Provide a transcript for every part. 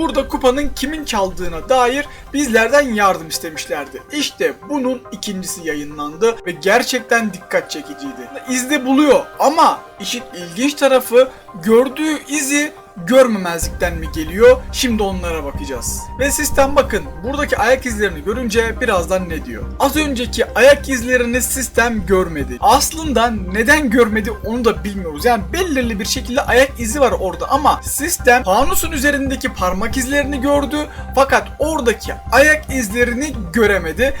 burada kupanın kimin çaldığına dair bizlerden yardım istemişlerdi. İşte bunun ikincisi yayınlandı ve gerçekten dikkat çekiciydi. İzde buluyor ama işin ilginç tarafı gördüğü izi görmemezlikten mi geliyor? Şimdi onlara bakacağız. Ve sistem bakın buradaki ayak izlerini görünce birazdan ne diyor? Az önceki ayak izlerini sistem görmedi. Aslında neden görmedi onu da bilmiyoruz. Yani belirli bir şekilde ayak izi var orada ama sistem fanusun üzerindeki parmak izlerini gördü fakat oradaki ayak izlerini göremedi.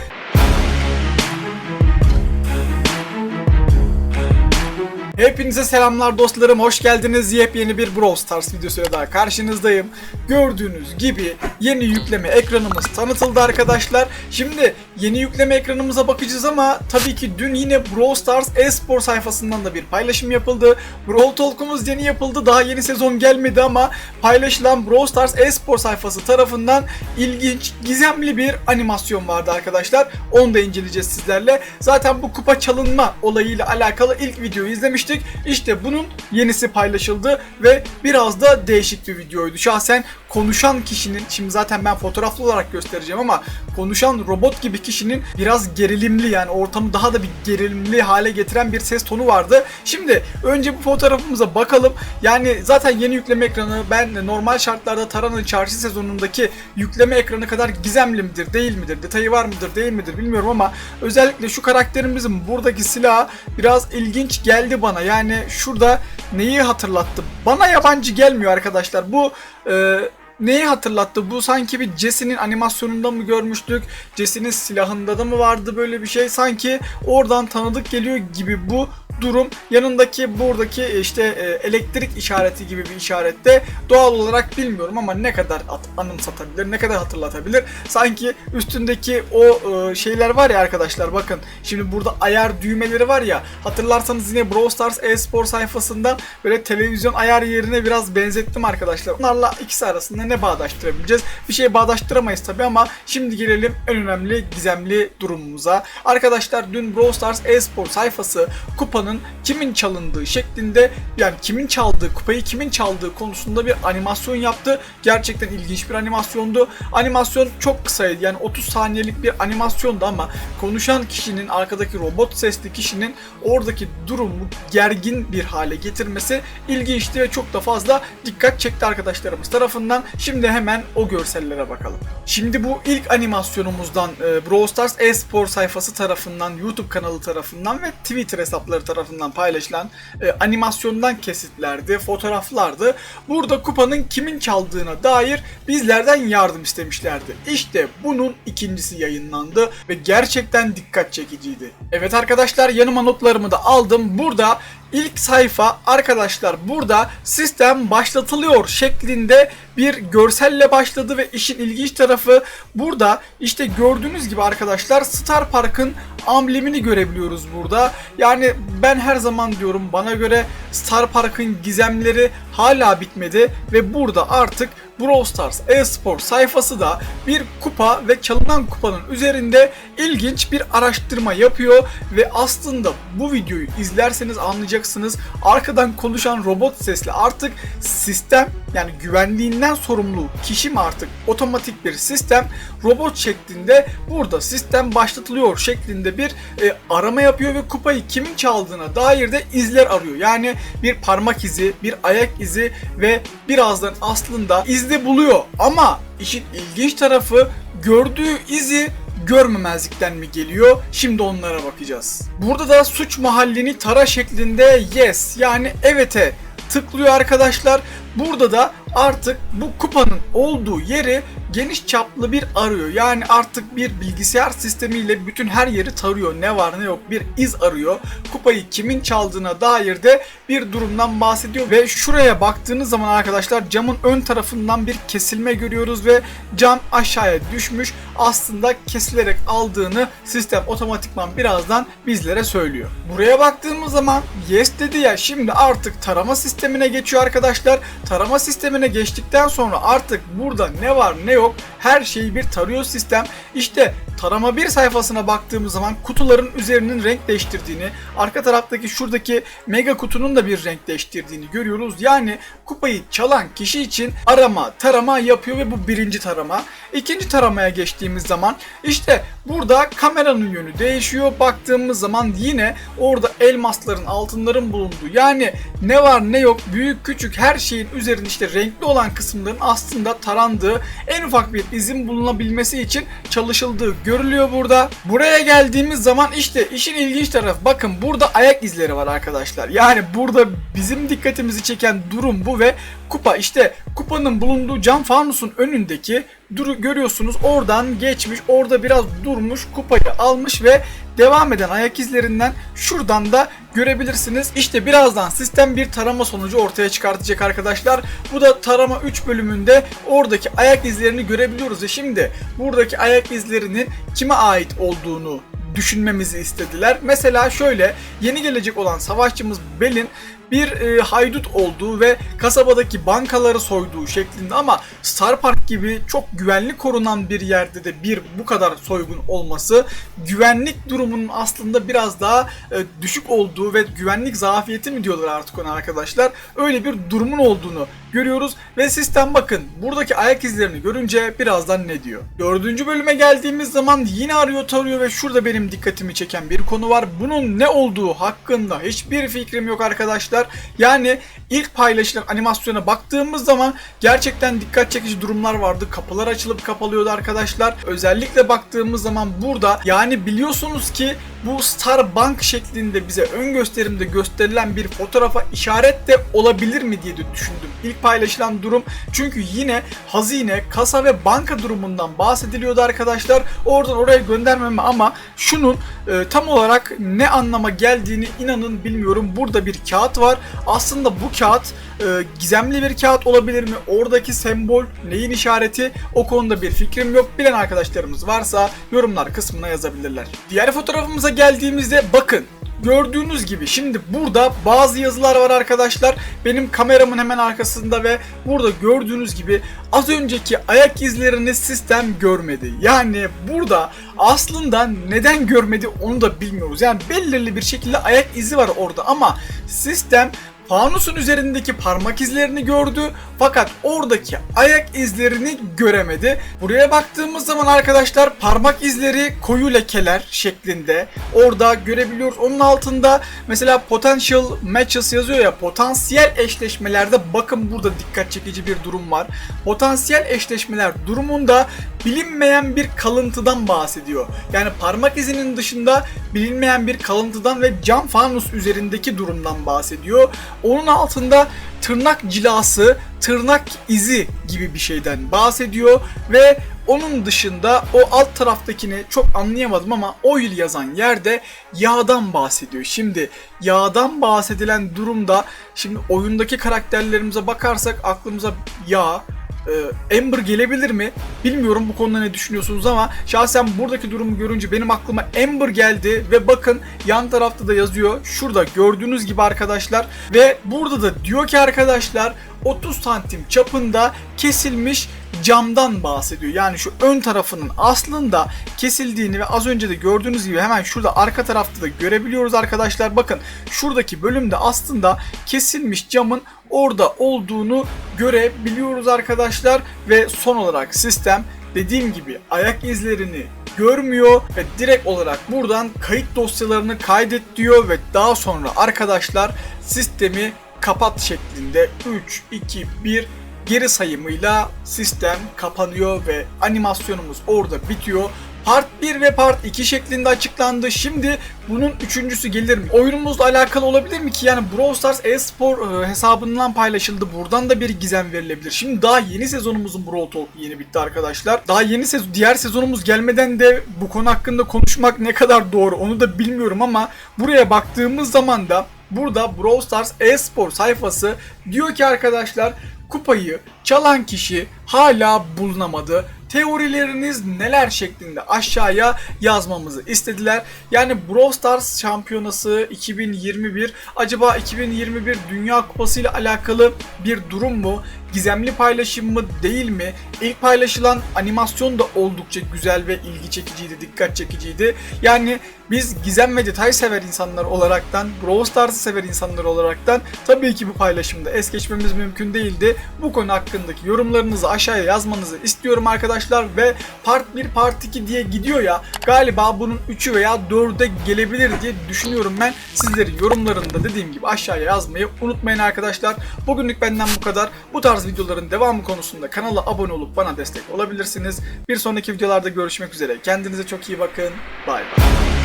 Hepinize selamlar dostlarım. Hoş geldiniz. Yepyeni bir Brawl Stars videosuyla daha karşınızdayım. Gördüğünüz gibi yeni yükleme ekranımız tanıtıldı arkadaşlar. Şimdi yeni yükleme ekranımıza bakacağız ama tabii ki dün yine Brawl Stars e-spor sayfasından da bir paylaşım yapıldı. Brawl Talk'umuz yeni yapıldı. Daha yeni sezon gelmedi ama paylaşılan Brawl Stars e-spor sayfası tarafından ilginç, gizemli bir animasyon vardı arkadaşlar. Onu da inceleyeceğiz sizlerle. Zaten bu kupa çalınma olayıyla alakalı ilk videoyu izlemiştik. İşte bunun yenisi paylaşıldı ve biraz da değişik bir videoydu. Şahsen konuşan kişinin, şimdi zaten ben fotoğraflı olarak göstereceğim ama konuşan robot gibi kişinin biraz gerilimli yani ortamı daha da bir gerilimli hale getiren bir ses tonu vardı. Şimdi önce bu fotoğrafımıza bakalım. Yani zaten yeni yükleme ekranı ben normal şartlarda Taran'ın çarşı sezonundaki yükleme ekranı kadar gizemli midir, değil midir, detayı var mıdır, değil midir bilmiyorum ama özellikle şu karakterimizin buradaki silahı biraz ilginç geldi bana. Yani şurada neyi hatırlattı? Bana yabancı gelmiyor arkadaşlar. Bu e, neyi hatırlattı? Bu sanki bir Jesse'nin animasyonunda mı görmüştük? Jesse'nin silahında da mı vardı böyle bir şey? Sanki oradan tanıdık geliyor gibi bu durum. Yanındaki buradaki işte e, elektrik işareti gibi bir işarette doğal olarak bilmiyorum ama ne kadar at, anımsatabilir, ne kadar hatırlatabilir. Sanki üstündeki o e, şeyler var ya arkadaşlar bakın. Şimdi burada ayar düğmeleri var ya. Hatırlarsanız yine Brawl Stars e-spor sayfasından böyle televizyon ayar yerine biraz benzettim arkadaşlar. Onlarla ikisi arasında ne bağdaştırabileceğiz? Bir şey bağdaştıramayız tabi ama şimdi gelelim en önemli gizemli durumumuza. Arkadaşlar dün Brawl Stars e-spor sayfası kupanın kimin çalındığı şeklinde yani kimin çaldığı kupayı kimin çaldığı konusunda bir animasyon yaptı. Gerçekten ilginç bir animasyondu. Animasyon çok kısaydı yani 30 saniyelik bir animasyondu ama konuşan kişinin arkadaki robot sesli kişinin oradaki durumu gergin bir hale getirmesi ilginçti ve çok da fazla dikkat çekti arkadaşlarımız tarafından. Şimdi hemen o görsellere bakalım. Şimdi bu ilk animasyonumuzdan e, Brawl Stars e-spor sayfası tarafından, YouTube kanalı tarafından ve Twitter hesapları tarafından paylaşılan e, animasyondan kesitlerdi, fotoğraflardı. Burada kupanın kimin çaldığına dair bizlerden yardım istemişlerdi. İşte bunun ikincisi yayınlandı ve gerçekten dikkat çekiciydi. Evet arkadaşlar yanıma notlarımı da aldım. Burada İlk sayfa arkadaşlar burada sistem başlatılıyor şeklinde bir görselle başladı ve işin ilginç tarafı burada işte gördüğünüz gibi arkadaşlar Star Park'ın amblemini görebiliyoruz burada. Yani ben her zaman diyorum bana göre Star Park'ın gizemleri hala bitmedi ve burada artık Brawl Stars e-spor sayfası da bir kupa ve çalınan kupanın üzerinde ilginç bir araştırma yapıyor ve aslında bu videoyu izlerseniz anlayacaksınız. Arkadan konuşan robot sesli artık sistem yani güvenliğinden sorumlu kişi mi artık otomatik bir sistem robot şeklinde burada sistem başlatılıyor şeklinde bir e, arama yapıyor ve kupayı kimin çaldığına dair de izler arıyor. Yani bir parmak izi, bir ayak izi ve birazdan aslında izde buluyor. Ama işin ilginç tarafı gördüğü izi görmemezlikten mi geliyor? Şimdi onlara bakacağız. Burada da suç mahallini tara şeklinde yes yani evet'e tıklıyor arkadaşlar. Burada da artık bu kupanın olduğu yeri geniş çaplı bir arıyor. Yani artık bir bilgisayar sistemiyle bütün her yeri tarıyor. Ne var ne yok bir iz arıyor. Kupayı kimin çaldığına dair de bir durumdan bahsediyor. Ve şuraya baktığınız zaman arkadaşlar camın ön tarafından bir kesilme görüyoruz ve cam aşağıya düşmüş. Aslında kesilerek aldığını sistem otomatikman birazdan bizlere söylüyor. Buraya baktığımız zaman yes dedi ya şimdi artık tarama sistemine geçiyor arkadaşlar. Tarama sistemine geçtikten sonra artık burada ne var ne yok her şeyi bir tarıyor sistem. İşte tarama 1 sayfasına baktığımız zaman kutuların üzerinin renk değiştirdiğini, arka taraftaki şuradaki mega kutunun da bir renk değiştirdiğini görüyoruz. Yani kupayı çalan kişi için arama, tarama yapıyor ve bu birinci tarama. İkinci taramaya geçtiğimiz zaman işte burada kameranın yönü değişiyor. Baktığımız zaman yine orada elmasların, altınların bulunduğu yani ne var ne yok büyük küçük her şeyin üzerinde işte renkli olan kısımların aslında tarandığı en ufak bir izin bulunabilmesi için çalışıldığı görülüyor burada. Buraya geldiğimiz zaman işte işin ilginç tarafı bakın burada ayak izleri var arkadaşlar. Yani burada bizim dikkatimizi çeken durum bu ve kupa işte kupanın bulunduğu cam fanusun önündeki duru görüyorsunuz oradan geçmiş orada biraz durmuş kupayı almış ve devam eden ayak izlerinden şuradan da görebilirsiniz. İşte birazdan sistem bir tarama sonucu ortaya çıkartacak arkadaşlar. Bu da tarama 3 bölümünde oradaki ayak izlerini görebiliyoruz şimdi buradaki ayak izlerinin kime ait olduğunu düşünmemizi istediler. Mesela şöyle yeni gelecek olan savaşçımız Bel'in bir e, haydut olduğu ve kasabadaki bankaları soyduğu şeklinde ama Star Park gibi çok güvenli korunan bir yerde de bir bu kadar soygun olması güvenlik durumunun aslında biraz daha e, düşük olduğu ve güvenlik zafiyeti mi diyorlar artık ona arkadaşlar öyle bir durumun olduğunu görüyoruz ve sistem bakın buradaki ayak izlerini görünce birazdan ne diyor. Dördüncü bölüme geldiğimiz zaman yine arıyor tarıyor ve şurada benim dikkatimi çeken bir konu var. Bunun ne olduğu hakkında hiçbir fikrim yok arkadaşlar. Yani ilk paylaşılan animasyona baktığımız zaman gerçekten dikkat çekici durumlar vardı. Kapılar açılıp kapalıyordu arkadaşlar. Özellikle baktığımız zaman burada yani biliyorsunuz ki bu Starbank şeklinde bize ön gösterimde gösterilen bir fotoğrafa işaret de olabilir mi diye de düşündüm. İlk paylaşılan durum çünkü yine hazine, kasa ve banka durumundan bahsediliyordu arkadaşlar. Oradan oraya göndermeme ama şunun e, tam olarak ne anlama geldiğini inanın bilmiyorum. Burada bir kağıt var. Aslında bu kağıt e, gizemli bir kağıt olabilir mi? Oradaki sembol neyin işareti? O konuda bir fikrim yok. Bilen arkadaşlarımız varsa yorumlar kısmına yazabilirler. Diğer fotoğrafımıza geldiğimizde bakın Gördüğünüz gibi şimdi burada bazı yazılar var arkadaşlar. Benim kameramın hemen arkasında ve burada gördüğünüz gibi az önceki ayak izlerini sistem görmedi. Yani burada aslında neden görmedi onu da bilmiyoruz. Yani belirli bir şekilde ayak izi var orada ama sistem fanusun üzerindeki parmak izlerini gördü fakat oradaki ayak izlerini göremedi. Buraya baktığımız zaman arkadaşlar parmak izleri koyu lekeler şeklinde orada görebiliyoruz. Onun altında mesela potential matches yazıyor ya potansiyel eşleşmelerde bakın burada dikkat çekici bir durum var. Potansiyel eşleşmeler durumunda bilinmeyen bir kalıntıdan bahsediyor. Yani parmak izinin dışında bilinmeyen bir kalıntıdan ve cam fanus üzerindeki durumdan bahsediyor. Onun altında tırnak cilası, tırnak izi gibi bir şeyden bahsediyor ve onun dışında o alt taraftakini çok anlayamadım ama oil yazan yerde yağdan bahsediyor. Şimdi yağdan bahsedilen durumda şimdi oyundaki karakterlerimize bakarsak aklımıza yağ, ee, Amber gelebilir mi? Bilmiyorum bu konuda ne düşünüyorsunuz ama şahsen buradaki durumu görünce benim aklıma Amber geldi ve bakın yan tarafta da yazıyor. Şurada gördüğünüz gibi arkadaşlar ve burada da diyor ki arkadaşlar 30 santim çapında kesilmiş camdan bahsediyor. Yani şu ön tarafının aslında kesildiğini ve az önce de gördüğünüz gibi hemen şurada arka tarafta da görebiliyoruz arkadaşlar. Bakın şuradaki bölümde aslında kesilmiş camın orada olduğunu görebiliyoruz arkadaşlar ve son olarak sistem dediğim gibi ayak izlerini görmüyor ve direkt olarak buradan kayıt dosyalarını kaydet diyor ve daha sonra arkadaşlar sistemi kapat şeklinde 3 2 1 geri sayımıyla sistem kapanıyor ve animasyonumuz orada bitiyor. Part 1 ve Part 2 şeklinde açıklandı. Şimdi bunun üçüncüsü gelir mi? Oyunumuzla alakalı olabilir mi ki? Yani Brawl Stars e-spor e, hesabından paylaşıldı. Buradan da bir gizem verilebilir. Şimdi daha yeni sezonumuzun Brawl Talk yeni bitti arkadaşlar. Daha yeni sezon, diğer sezonumuz gelmeden de bu konu hakkında konuşmak ne kadar doğru onu da bilmiyorum ama buraya baktığımız zaman da burada Brawl Stars e-spor sayfası diyor ki arkadaşlar kupayı çalan kişi hala bulunamadı. Teorileriniz neler şeklinde aşağıya yazmamızı istediler. Yani Brawl Stars şampiyonası 2021 acaba 2021 Dünya Kupası ile alakalı bir durum mu? Gizemli paylaşım mı değil mi? İlk paylaşılan animasyon da oldukça güzel ve ilgi çekiciydi, dikkat çekiciydi. Yani biz gizem ve detay sever insanlar olaraktan, Brawl Stars'ı sever insanlar olaraktan tabii ki bu paylaşımda es geçmemiz mümkün değildi. Bu konu hakkındaki yorumlarınızı aşağıya yazmanızı istiyorum arkadaşlar ve part 1 part 2 diye gidiyor ya galiba bunun 3'ü veya 4'e gelebilir diye düşünüyorum ben. Sizlerin yorumlarını da dediğim gibi aşağıya yazmayı unutmayın arkadaşlar. Bugünlük benden bu kadar. Bu tarz videoların devamı konusunda kanala abone olup bana destek olabilirsiniz. Bir sonraki videolarda görüşmek üzere. Kendinize çok iyi bakın. Bay bay.